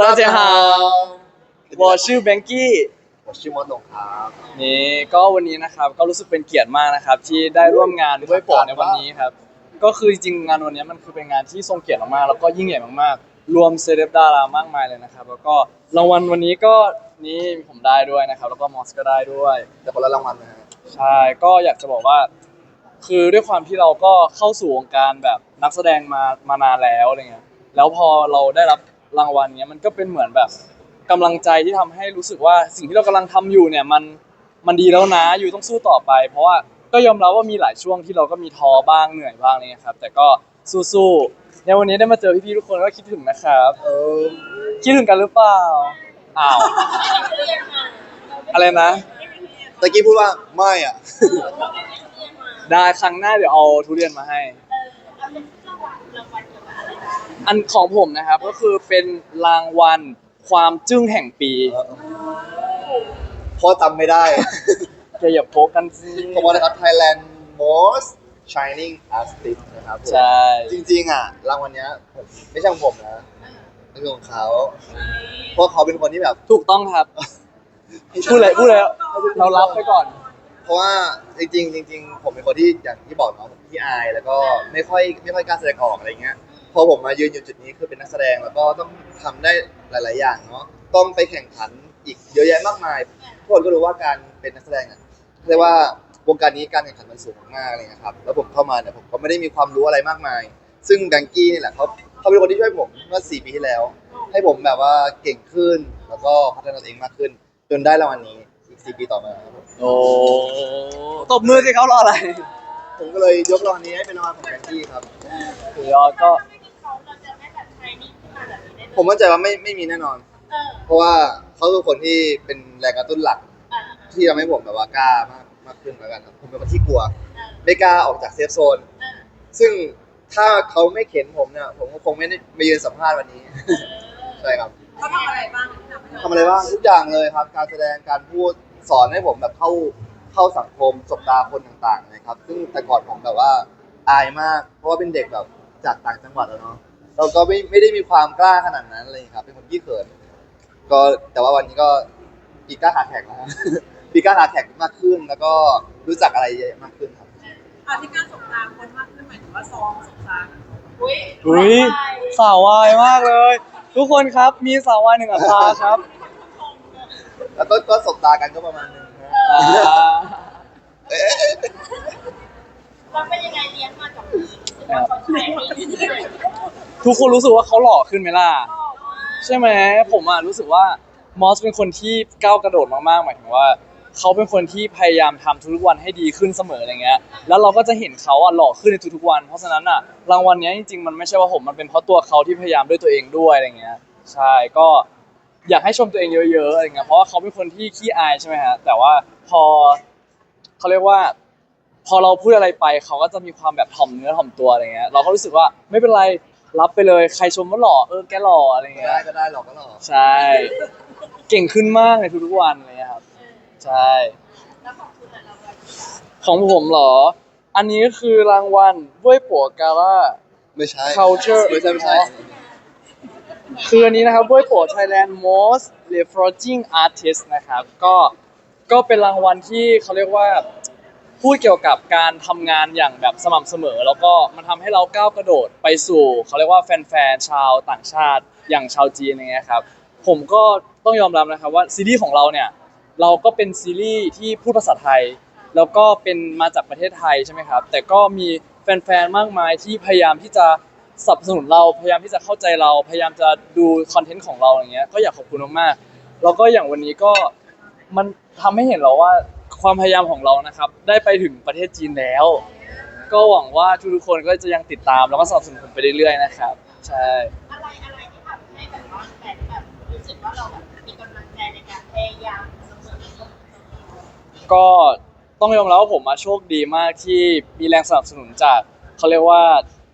大家好我是 Banky ผมชื่อมดหนงครับ นี่ก็วันนี้นะครับก็รู้สึกเป็นเกียรติมากนะครับ ที่ได้ร่วมงานด้วยโปรในวันนี้ครับ ก็คือจริงๆงานวันนี้มันคือเป็นงานที่ทรงเกียรติมากๆแล้วก็ยิ่งใหญ่มากๆ รวมเซเลบดารามากมายเลยนะครับ แล้วก็รางวัลวันนี้ก็นี่ผมได้ด้วยนะครับ แล้วก็มอสก็ได้ด้วย แต่คนละรางวัลนะฮะ ใช่ ก็อยากจะบอกว่า คือด้วยความที่เราก็เข้าสู่วงการแบบนักแสดงมามานานแล้วอะไรเงี้ย แล้วพอเราได้รับ รางวัลเนี้ยมันก็เป็นเหมือนแบบกำลังใจที่ทำให้รู้สึกว่าสิ่งที่เรากำลังทำอยู่เนี่ยมันมันดีแล้วนะอยู่ต้องสู้ต่อไป เพราะว่าก็ยอมรับว่ามีหลายช่วงที่เราก็มีท้อบ้างเหนื่อยบ้างอะไรเนี่ยครับ แต่ก็สู้ๆในวันนี้ได้มาเจอพี่ๆทุกคนก็คิดถึงนะครับเออคิดถึงกันหรือเปล่าอ้าวอะไรนะ ตะกี้พูดว่าไม่อะ ได้ครั้งหน้าเดี๋ยวเอาทุเรียนมาให้ อันของผมนะครับก็คือเป็นรางวัลความจึ้งแห่งปีเพราะจำไม่ได้แกอย่าโพกกันสิผมว่านะครับ Thailand most shining artist นะครับผมใช่ จริงๆอะรางวัลเนี้ยผมไม่ใช่ของผมนะเป็นของเขาเพราะเขาเป็นคนที่แบบ ถูกต้องครับ พูดเลยพูดเลยเรารับไปก่อน เพราะว่าจริงๆจริง ๆ ผมเป็นคนที่อย่างที่บอกเนาะผมที่อาย แล้วก็ไม่ค่อยไม่ค่อยกล้าแสดงออกอะไรเงี้ย พอผมมายืนอยู่จุดนี้คือเป็นนักแสดงแล้วก็ต้องทำได้หลาย ๆ อย่างเนาะต้องไปแข่งขันอีกเยอะแยะมากมายทุกคนก็รู้ว่าการเป็นนักแสดงอะเรียกว่าวงการนี้การแข่งขันมันสูงมากๆอะไรเงี้ยครับ แล้วผมเข้ามาเนี่ยผมก็ไม่ได้มีความรู้อะไรมากมาย ซึ่งแบงกี้นี่แหละเขาเขาเป็นคนที่ช่วยผมเมื่อสี่ปีที่แล้ว ให้ผมแบบว่าเก่งขึ้น แล้วก็พัฒนาตัวเองมากขึ้น จนได้รางวัลนี้อีกสี่ปีต่อมาครับผมโอ้ตบมือสิเขารออะไรผมก็เลยยกรางวัลนี้ให้เป็นรางวัลของแบงกี้ครับ สุดยอดก็ ผมมั่นใจว่าไม่ไม่มีแน่นอนเพราะว่าเขาคือคนที่เป็นแรงกระตุ้นหลักที่ทำให้ผมแบบว่ากล้ามากมากขึ้นแล้วกันครับผมเป็นคนที่กลัวไม่กล้าออกจากเซฟโซนซึ่งถ้าเขาไม่เข็นผมเนี่ยผมก็คงไม่ได้มายืนสัมภาษณ์วันนี้ ใช่ครับเขาทำอะไรบ้างที่ทำให้เราทำอะไรบ้างทุกอย่างเลยครับ การแสดงการพูดสอนให้ผมแบบเข้าเข้าสังคมสบตาคนต่างๆนะครับ ซึ่งแต่ก่อนผมแบบว่าอายมาก เพราะว่าเป็นเด็กแบบจากต่างจังหวัดอะเนาะ เราก็ไม่ไม่ได้มีความกล้าขนาดนั้นเลยครับ เป็นคนขี้เขิน ก็แต่ว่าวันนี้ก็ปีกล้าขาแข็งแล้วฮะ ปีกล้าขาแข็งมากขึ้น แล้วก็รู้จักอะไรเยอะมากขึ้นครับอ่าที่การสบตาคนมากขึ้นหมายถึงว่าซองสบตาอุ้ยอุ้ยสาววายมากเลย ทุกคนครับมีสาววายหนึ่งอัตราครับแล้วก็ก็สบตากันก็ประมาณนึงนะอ่าเราเป็นยังไงเลี้ยงมากับพี่รู้สึกว่าเขาใช้ดีเลย ทุกคนรู้สึกว่าเขาหล่อขึ้นไหมล่ะ ใช่ไหมผมอะรู้สึกว่ามอสเป็นคนที่ก้าวกระโดดมากๆหมายถึงว่าเขาเป็นคนที่พยายามทำทุกวันให้ดีขึ้นเสมออะไรเงี้ย แล้วเราก็จะเห็นเขาอะหล่อขึ้นในทุกๆวัน เพราะฉะนั้นอะรางวัลเนี้ยจริงๆมันไม่ใช่ว่าผมมันเป็นเพราะตัวเขาที่พยายามด้วยตัวเองด้วยอะไรเงี้ย ใช่ก็อยากให้ชมตัวเองเยอะๆอะไรเงี้ยเพราะว่าเขาเป็นคนที่ขี้อายใช่ไหมฮะแต่ว่าพอเขาเรียกว่า พอเราพูดอะไรไปเขาก็จะมีความแบบถ่อมเนื้อถ่อมตัวอะไรเงี้ยเราก็รู้สึกว่าไม่เป็นไร รับไปเลยใครชมว่าหล่อเออแกหล่ออะไรไม่เงี้ยได้ก็ได้หรอกก็หรอกใช่ เก่งขึ้นมากในทุกๆวันเลยครับ ใช่ แล้วของคุณอะเราแบบของผมเหรอ อันนี้ก็คือรางวัลด้วยปัวกาล่า ไม่ใช่ Culture ไม่ใช่ไม่ใช่ คืออันนี้นะครับด้วยปัว Thailand Most Leveraging Artist นะครับ ก็ก็เป็นรางวัลที่เขาเรียกว่า พูดเกี่ยวกับการทำงานอย่างแบบสม่ำเสมอ แล้วก็มันทำให้เราก้าวกระโดดไปสู่เขาเรียกว่าแฟนๆชาวต่างชาติอย่างชาวจีนอย่างเงี้ยครับผมก็ต้องยอมรับนะครับว่าซีรีส์ของเราเนี่ยเราก็เป็นซีรีส์ที่พูดภาษาไทย แล้วก็เป็นมาจากประเทศไทยใช่ไหมครับ แต่ก็มีแฟนๆมากมายที่พยายามที่จะสนับสนุนเราพยายามที่จะเข้าใจเราพยายามจะดูคอนเทนต์ของเราอย่างเงี้ยก็อยากขอบคุณมากๆแล้วก็อย่างวันนี้ก็มันทำให้เห็นเราว่า ความพยายามของเรานะครับ ได้ไปถึงประเทศจีนแล้ว ก็หวังว่าทุกๆคนก็จะยังติดตามแล้วก็สนับสนุนผมไปเรื่อยๆนะครับ ใช่ อะไรอะไรที่ทำให้แบบว่าแฟนแบบรู้สึกว่าเราแบบมีกำลังใจในการพยายามเสมอก็ต้องยอมรับว่าผมมาโชคดีมากที่มีแรงสนับสนุนจากเขาเรียกว่า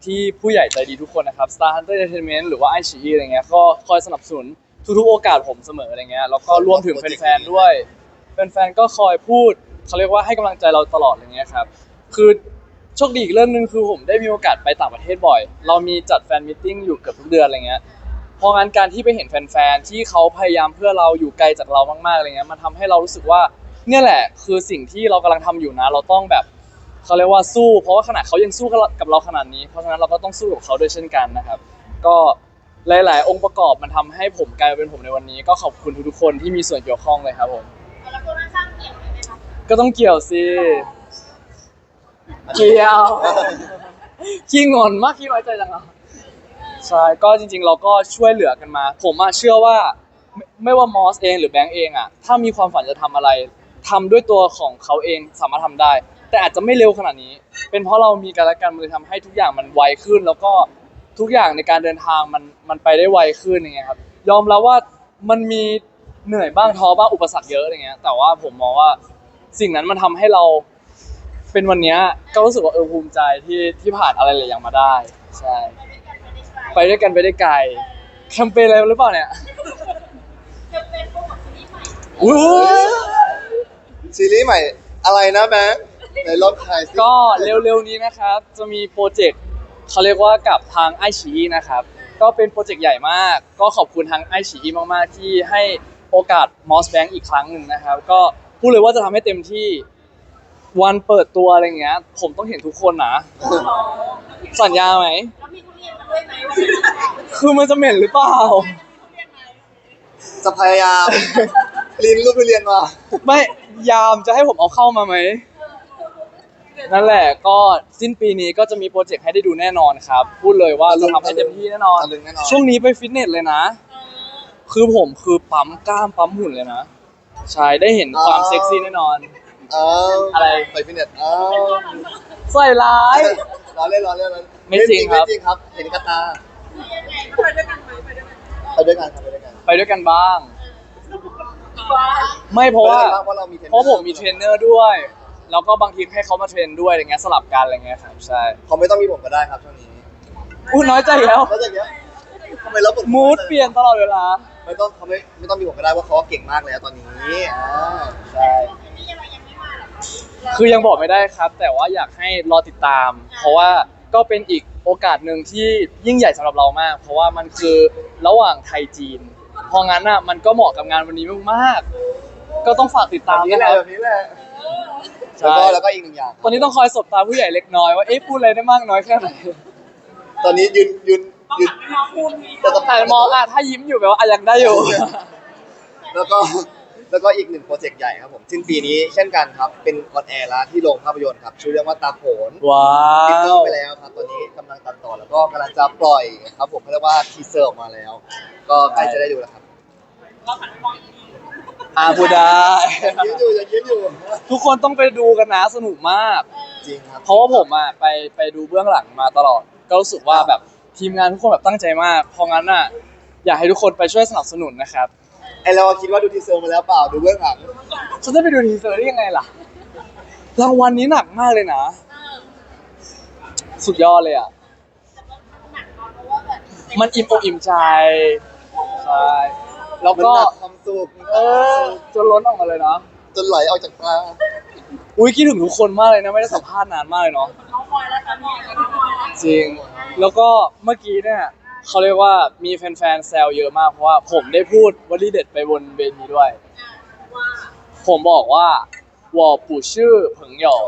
ที่ผู้ใหญ่ใจดีทุกคนนะครับ Star Hunter Entertainment หรือว่า i อ e อะไรเงี้ยก็คอยสนับสนุนทุกๆโอกาสผมเสมออะไรเงี้ยแล้วก็รวมถึงแฟนๆด้วย แฟนๆก็คอยพูดเขาเรียกว่าให้กำลังใจเราตลอดอะไรเงี้ยครับคือโชคดีอีกเรื่องหนึ่งคือผมได้มีโอกาสไปต่างประเทศบ่อย เรามีจัดแฟนมิทติ้งอยู่เกือบทุกเดือนอะไรเงี้ยเพราะงั้นการที่ไปเห็นแฟนๆที่เขาพยายามเพื่อเราอยู่ไกลจากเรามากๆอะไรเงี้ยมันทำให้เรารู้สึกว่าเนี่ยแหละ คือสิ่งที่เรากำลังทำอยู่นะ เราต้องแบบเขาเรียกว่าสู้ เพราะว่าขนาดเขายังสู้กับเราขนาดนี้ เพราะฉะนั้นเราก็ต้องสู้กับเขาด้วยเช่นกันนะครับ ก็หลาย ๆ องค์ประกอบมันทำให้ผมกลายมาเป็นผมในวันนี้ ก็ขอบคุณทุกๆคนที่มีส่วนเกี่ยวข้องเลยครับผม ก็ต้องเกี่ยวสิ เกี่ยว ขี้งอนมากขี้น้อยใจจังอะใช่ ก็จริง ๆ เราก็ช่วยเหลือกันมา ผมอะเชื่อว่าไม่ไม่ว่ามอสเองหรือแบงก์เองอะถ้ามีความฝันจะทำอะไรทำด้วยตัวของเขาเองสามารถทำได้ แต่อาจจะไม่เร็วขนาดนี้ เป็นเพราะเรามีกันและกันมันเลยทำให้ทุกอย่างมันไวขึ้น แล้วก็ทุกอย่างในการเดินทางมันมันไปได้ไวขึ้นอย่างเงี้ยครับ ยอมรับว่ามันมีเหนื่อยบ้างท้อบ้างอุปสรรคเยอะอะไรเงี้ยแต่ว่าผมมองว่า สิ่งนั้นมันทำให้เราเป็นวันเนี้ยก็รู้สึกว่าเออภูมิใจที่ที่ผ่านอะไรหลายอย่างมาได้ ใช่ ไปด้วยกันไปได้ไกลไปด้วยกันไปได้ไกลแคมเปญอะไรหรือเปล่าเนี่ยจะเป็นพวกแบบซีรีส์ใหม่อุ้ย ซีรีส์ใหม่อะไรนะแบงค์ในรถไทยก็เร็วๆนี้นะครับ จะมีโปรเจกต์เขาเรียกว่ากับทางไอชีนะครับ ก็เป็นโปรเจกต์ใหญ่มาก ก็ขอบคุณทางไอชีมากๆ ที่ให้โอกาสมอสแบงอีกครั้งหนึ่งนะครับ ก็ พูดเลยว่าจะทำให้เต็มที่ วันเปิดตัวอะไรเงี้ย ผมต้องเห็นทุกคนนะ สัญญาไหม แล้วมีทุเรียนมาด้วยไหมวันนี้คือมันจะเหม็นหรือเปล่าจะพยายามลินรูปทุเรียนมาไม่ยามจะให้ผมเอาเข้ามาไหม นั่นแหละก็สิ้นปีนี้ก็จะมีโปรเจกต์ให้ได้ดูแน่นอนครับ พูดเลยว่าจะทำให้เต็มที่แน่นอน ตะลึงแน่นอนช่วงนี้ไปฟิตเนสเลยนะ คือผมคือปั๊มกล้ามปั๊มหุ่นเลยนะ ใช่ได้เห็นความเซ็กซี่แน่นอน เอออะไรไปฟิตเนสเออใส่ร้าย ล้อเล่นล้อเล่นล้อเล่นไม่จริงครับ ไม่จริงครับ เห็นกระตายังไงไปด้วยกันไหมไปด้วยกันไปด้วยกันครับไปด้วยกันไปด้วยกันบ้างว้าไม่เพราะว่า ไปด้วยกันบ้งเพราะเรามีทนนเพราะผมมีเทรนเนอร์ด้วย แล้วก็บางทีให้เขามาเทรนด้วยอะไรเงี้ยสลับกันอะไรเงี้ยครับใช่เขาไม่ต้องมีผมก็ได้ครับช่วงนี้อู้น้อยใจอีกแล้ว แล้วอย่างเงี้ยทำไมเราปวดหัวมูดเปลี่ยนตลอดเวลา ไม่ต้องเขาไม่ไม่ต้องมีผมก็ได้ว่าเขาเก่งมากแล้วตอนนี้อ่าใช่ อันนี้อะไรยังไม่มาหรอคะคือยังบอกไม่ได้ครับ แต่ว่าอยากให้รอติดตาม เพราะว่าก็เป็นอีกโอกาสหนึ่งที่ยิ่งใหญ่สำหรับเรามาก เพราะว่ามันคือระหว่างไทยจีน เพราะงั้นอะมันก็เหมาะกับงานวันนี้มากๆก็ต้องฝากติดแบตามบนี้นะแหคละรับ แบบนี้แหละใช่ แล้วก็แล้วก็อีกหนึ่งอย่าง ตอนนี้ต้องคอยสบตาผู้ใหญ่เล็กน้อยว่าเอ๊ะพูดอะไรได้มากน้อยแค่ไหน ตอนนี้ยืนยืน ต้องยืนหันไปมองคุณมีแต่ต้องแต่มองอะถ้ายิ้มอยู่แปลว่าอะยังได้อยู่ แล้วก็แล้วก็อีกหนึ่งโปรเจกต์ใหญ่ครับผมสิ้นปีนี้เช่นกันครับ เป็นออนแอร์แล้วที่โรงภาพยนตร์ครับชื่อเรื่องว่าตาโขนว้าติดต่อวไปแล้วครับ ตอนนี้กำลังตัดต่อแล้วก็กำลังจะปล่อยครับผมเขาเรียกว่าทีเซอร์ออกมาแล้ว ก็ใกล้จะได้ดูแล้วครับเราหันไปมองอีกทีอะพูดได้ ยังยืนอยู่ยังยืนอยู่ทุกคนต้องไปดูกันนะสนุกมาก จริงครับเพราะว่าผมอะไปไปดูเบื้องหลังมาตลอด ก็รู้สึกว่าแบบ ทีมงานทุกคนแบบตั้งใจมากเพราะงั้นอะอยากให้ทุกคนไปช่วยสนับสนุนนะครับไอเราคิดว่าดูทีเซอร์มาแล้วเปล่าดูเบื้องหลังฉันจะไปดูทีเซอร์ได้ยังไงล่ะรางวัลนี้หนักมากเลยนะ สุดยอดเลยอะหนักเนาะเพราะว่าแบบมันอิ่มอกอิ่มใจใช่แล้วมันก็หนักความสุขเออจนล้นออกมาเลยเนาะจนไหลออกจากตาอุ้ยคิดถึงทุกคนมากเลยนะ ไม่ได้สัมภาษณ์นานมากเลยเนาะ จริง แล้วก็เมื่อกี้เนี่ยเขาเรียกว่ามีแฟนๆแซวเยอะมากเพราะว่าผมได้พูดวลีเด็ดไปบนเวนี้ด้วย ผมบอกว่าว่าปู่ชื่อเผิงหยง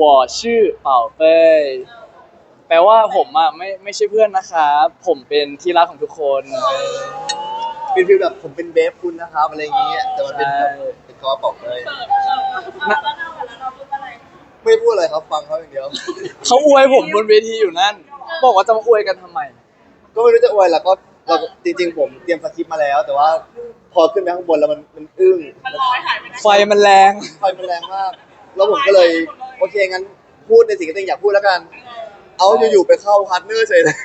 ว่าชื่อเป่าเป้ยแปลว่าผมอะไม่ไม่ใช่เพื่อนนะครับผมเป็นที่รักของทุกคน เป็นฟิลแบบผมเป็นเบฟคุณนะครับอะไรอย่างเงี้ยแต่มันเป็นแบบเป็นกอบอกเลย ไม่พูดอะไรครับฟังเขาอย่างเดียว เขาอวยผมบนเวทีอยู่นั่น บอกว่าจะมาอวยกันทำไม ก็ไม่รู้จะอวยแล้วก็เราจริงๆ ผมเตรียมสคริปต์มาแล้ว แต่ว่าพอขึ้นไปข้างบนแล้วมันมันอึ้งมันลอยหายไปไหนไฟมันแรง ไฟมันแรงมากแล้วผมก็เลยโอเคงั้นพูดในสิ่งที่ตัวเองอยากพูดแล้วกัน เอาอยู่ๆไปเข้าพาร์ทเนอร์เฉยเลย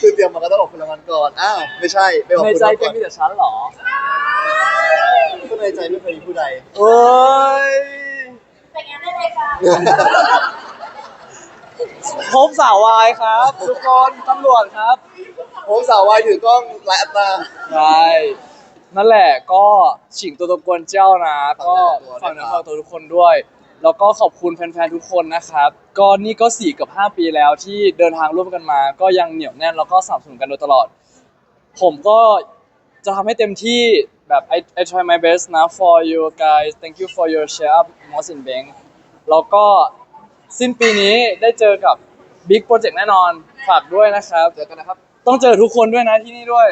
คือเตรียมมาก็ต้องบอกคุณรางวัลก่อนอ้าวไม่ใช่ไปบอกในคุณใจรางวัลแกก่อนมีแต่ฉันเหรอ ก็ในใจไม่เคยมีผู้ใด เอ้ย แต่งงานได้เลยค่ะพบสาววายครับ ทุกคนตำรวจครับ ผมสาววายถือกล้องหลายอัตรา ใช่ นั่นแหละก็ฉิงตัวตะกวนเจ้านะ ก็ฝากเนื้อฝากตัวทุกคนด้วย แล้วก็ขอบคุณแฟนๆทุกคนนะครับ ก็นี่ก็สี่กับห้าปีแล้วที่เดินทางร่วมกันมา ก็ยังเหนียวแน่นแล้วก็สนับสนุนกันโดยตลอด ผมก็ จะทำให้เต็มที่แบบ I I try my best นะ for you guys thank you for your share up most in bank แล้วก็สิ้นปีนี้ได้เจอกับ Big Project แน่นอน ฝากด้วยนะครับ เจอกันนะครับ ต้องเจอทุกคนด้วยนะที่นี่ด้วย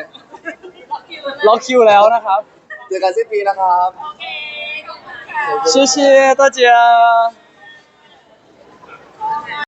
ล็อกคิวแล้วนะครับ เจอกันสิ้นปีนะครับ โอเคขอบคุณค่ะ 谢谢大家。